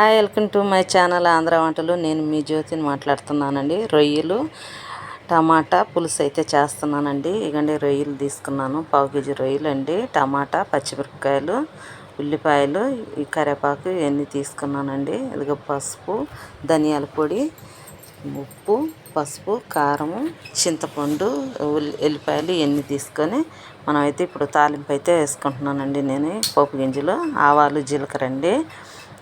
Hi welcome to my channel Andhra Vantalu. నేను మీ జ్యోతిని మాట్లాడుతున్నానండి. రొయ్యలు టమాటా పులుసు అయితే చేస్తున్నానండి. ఇగండి రొయ్యలు తీసుకున్నాను. పావు కేజీ రొయ్యలు అండి. టమాటా పచ్చిమిరపకాయలు ఉల్లిపాయలు ఈ కరివేపాకు ఇవన్నీ తీసుకున్నానండి. ఇదిగో పసుపు ధనియాల పొడి ఉప్పు పసుపు కారము చింతపండు ఉల్లిపాయలు ఎల్లిపాయలు ఇవన్నీ తీసుకొని మనమైతే ఇప్పుడు తాలింపు అయితే వేసుకుంటున్నానండి నేను. పోపు గింజలు ఆవాలు జీలకర్ర అండి.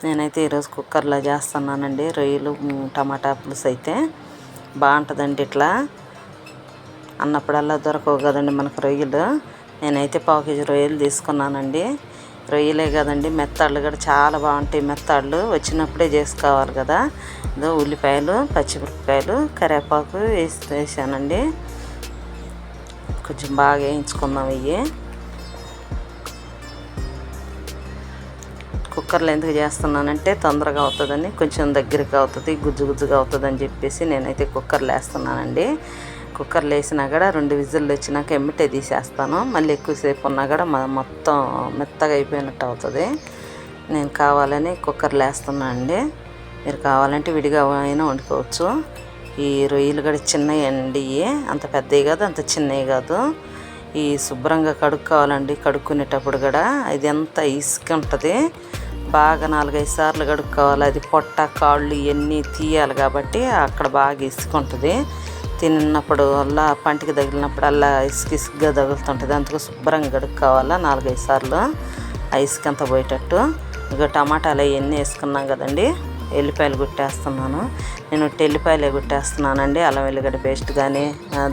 నేనైతే ఈరోజు కుక్కర్లో చేస్తున్నానండి. రొయ్యలు టమాటా పులుసు అయితే బాగుంటుందండి ఇట్లా. అన్నప్పుడల్లా దొరకవు కదండి మనకు రొయ్యలు. నేనైతే పావు కేజీ రొయ్యలు తీసుకున్నానండి. రొయ్యలే కదండి మెత్తాళ్ళు కూడా చాలా బాగుంటాయి మెత్తాళ్ళు. వచ్చినప్పుడే చేసుకోవాలి కదా. ఇదో ఉల్లిపాయలు పచ్చిమిరపకాయలు కరివేపాకు వేసి వేసానండి. కొంచెం బాగా వేయించుకుందాం ఇవి కుక్కర్లో ఎందుకు చేస్తున్నానంటే తొందరగా అవుతుందని కొంచెం దగ్గరికి అవుతుంది గుజ్జు గుజ్జుగా అవుతుందని చెప్పేసి నేనైతే కుక్కర్లో వేస్తున్నానండి. కుక్కర్లో వేసినా కూడా రెండు విజిల్లు వచ్చినాక ఎమ్మిటే తీసేస్తాను. మళ్ళీ ఎక్కువసేపు ఉన్నా కూడా మొత్తం మెత్తగా అయిపోయినట్టు అవుతుంది. నేను కావాలని కుక్కర్లో వేస్తున్నాను అండి. మీరు కావాలంటే విడిగా అయినా వండుకోవచ్చు. ఈ రొయ్యలు కూడా చిన్నవి అండి. అంత పెద్దవి కాదు అంత చిన్నవి కాదు. ఈ శుభ్రంగా కడుక్కోవాలండి. కడుక్కునేటప్పుడు కూడా ఇది ఎంత ఇసుక ఉంటుంది. బాగా నాలుగైదు సార్లు కడుక్కోవాలి. అది పొట్ట కాళ్ళు ఇవన్నీ తీయాలి కాబట్టి అక్కడ బాగా ఇసుకుంటుంది. తిన్నప్పుడు అలా పంటికి తగిలినప్పుడు అలా ఇసుక ఇసుగ్గా తగులుతుంటుంది. అందుకు శుభ్రంగా కడుక్కోవాలా నాలుగైదు సార్లు ఆ ఇసుక అంతా పోయేటట్టు. ఇక టమాటాలు అవన్నీ వేసుకున్నాం కదండి. ఎల్లిపాయలు కుట్టేస్తున్నాను. నేను ఎల్లిపాయలే కుట్టేస్తున్నానండి అల్లం వెల్లిగడ్డ పేస్ట్ కానీ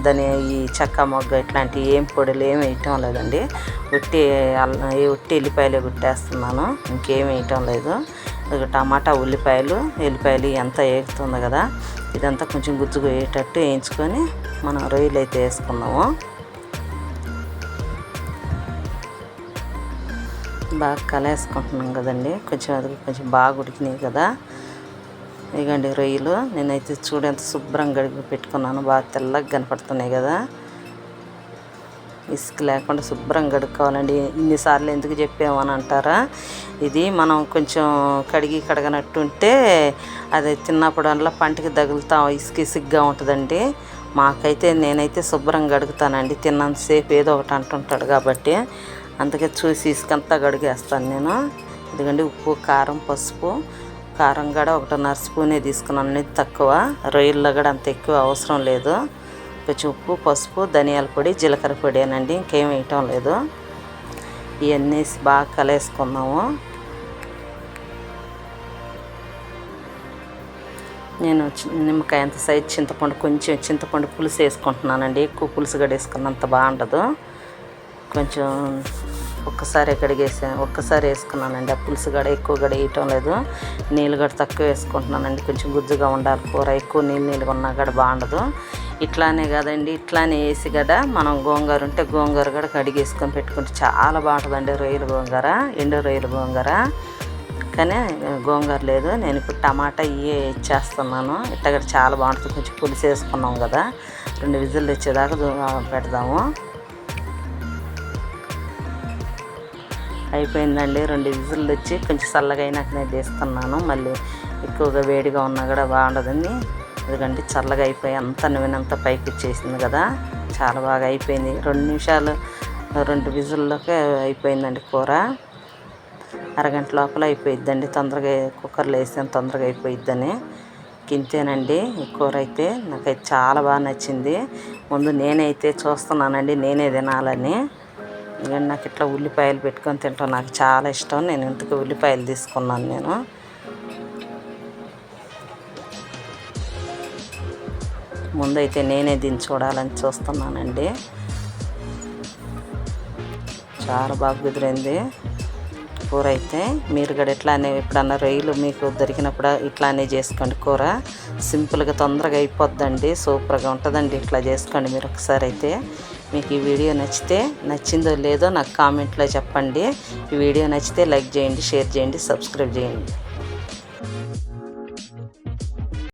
దాని ఈ చెక్క మొగ్గ ఇట్లాంటి ఏం పొడులు ఏమి వేయటం లేదండి. ఉట్టి అల్లం ఉట్టి ఎల్లిపాయలే కుట్టేస్తున్నాను ఇంకేం వేయటం లేదు. టమాటా ఉల్లిపాయలు ఎల్లిపాయలు ఎంత వేగుతుంది కదా ఇదంతా కొంచెం గుజ్జుగా వేయేటట్టు వేయించుకొని మనం రొయ్యలు అయితే వేసుకున్నాము బాగా కలేసుకుంటున్నాం కదండి కొంచెం అది కొంచెం బాగా ఉడికినాయి కదా. ఇగండి రొయ్యలు. నేనైతే చూడు ఎంత శుభ్రంగా కడిగి పెట్టుకున్నాను. బాగా తెల్లగా కనపడుతున్నాయి కదా. ఇసుక లేకుండా శుభ్రంగా కడుక్కోవాలండి. ఇన్నిసార్లు ఎందుకు చెప్పామని అంటారా? ఇది మనం కొంచెం కడిగి కడగనట్టు ఉంటే అది తిన్నప్పుడు పంటకి పంటికి తగులుతాం ఇసుక ఇసుగ్గా ఉంటుందండి. మాకైతే నేనైతే శుభ్రంగా కడుగుతానండి. తిన్నంతసేపు ఏదో ఒకటి అంటుంటాడు కాబట్టి. అందుకే చూసి ఇసుకంతా కడిగేస్తాను నేను. ఎందుకంటే ఉప్పు కారం పసుపు. కారం కూడా ఒకటిన్నర స్పూనే తీసుకున్నాను తక్కువ. రొయ్యల్లో కూడా అంత ఎక్కువ అవసరం లేదు. కొంచెం ఉప్పు పసుపు ధనియాల పొడి జీలకర్ర పొడి అనండి ఇంకేం వేయటం లేదు. ఇవన్నీ బాగా కలేసుకున్నాము నేను నిమ్మకాయ ఎంత సైజ్ చింతపండు కొంచెం చింతపండు పులుసు వేసుకుంటున్నానండి. ఎక్కువ పులుసు కూడా వేసుకున్నంత బాగుండదు. కొంచెం ఒక్కసారి కడిగేసాను ఒక్కసారి వేసుకున్నానండి. ఆ పులుసు గడ ఎక్కువ గడ వేయటం లేదు. నీళ్ళు గడ తక్కువ వేసుకుంటున్నానండి. కొంచెం గుజ్జుగా ఉండాలి కూర. ఎక్కువ నీళ్ళు నీళ్ళు ఉన్నా గడ బాగుండదు. ఇట్లానే కదండి. ఇట్లానే వేసి గడ మనం గోంగూర ఉంటే గోంగూర కూడా కడిగేసుకొని పెట్టుకుంటే చాలా బాగుంటుందండి. రొయ్యలు గోంగూర ఎండు రొయ్యలు గోంగూర. కానీ గోంగూర లేదు. నేను ఇప్పుడు టమాటా ఇవే ఇచ్చేస్తున్నాను ఇట్లా కూడా చాలా బాగుంటుంది. కొంచెం పులుసు వేసుకున్నాం కదా. రెండు విజిల్లు వచ్చేదాకా పెడదాము. అయిపోయిందండి. రెండు విజిల్లు వచ్చి కొంచెం చల్లగా అయినాక నేను తీస్తున్నాను. మళ్ళీ ఎక్కువగా వేడిగా ఉన్నా కూడా బాగుండదని ఎందుకంటే చల్లగా అయిపోయి అంత నూనెంత పైకి వచ్చేసింది కదా. చాలా బాగా అయిపోయింది. రెండు నిమిషాలు రెండు విజిల్లోకే అయిపోయిందండి కూర. అరగంట లోపల అయిపోయిద్దండి. తొందరగా కుక్కర్లో వేసాను తొందరగా అయిపోయిద్దని. కింతేనండి ఈ కూర అయితే. నాకైతే చాలా బాగా నచ్చింది. ముందు నేనైతే చూస్తున్నానండి నేనే తినాలని. ఇవన్నీ నాకు ఇట్లా ఉల్లిపాయలు పెట్టుకొని తింటాం. నాకు చాలా ఇష్టం. నేను ఇంతకు ఉల్లిపాయలు తీసుకున్నాను నేను. ముందైతే నేనే దీన్ని చూడాలని చూస్తున్నానండి. చాలా బాగా కుదిరింది కూర అయితే. మీరు కూడా ఇట్లానే ఎప్పుడన్నా రొయ్యలు మీకు దొరికినప్పుడు ఇట్లానే చేసుకోండి కూర. సింపుల్గా తొందరగా అయిపోద్దండి. సూపర్గా ఉంటుందండి. ఇట్లా చేసుకోండి మీరు ఒకసారి అయితే. మీకు ఈ వీడియో నచ్చితే నచ్చిందో లేదో నాకు కామెంట్లో చెప్పండి. ఈ వీడియో నచ్చితే లైక్ చేయండి షేర్ చేయండి సబ్స్క్రైబ్ చేయండి.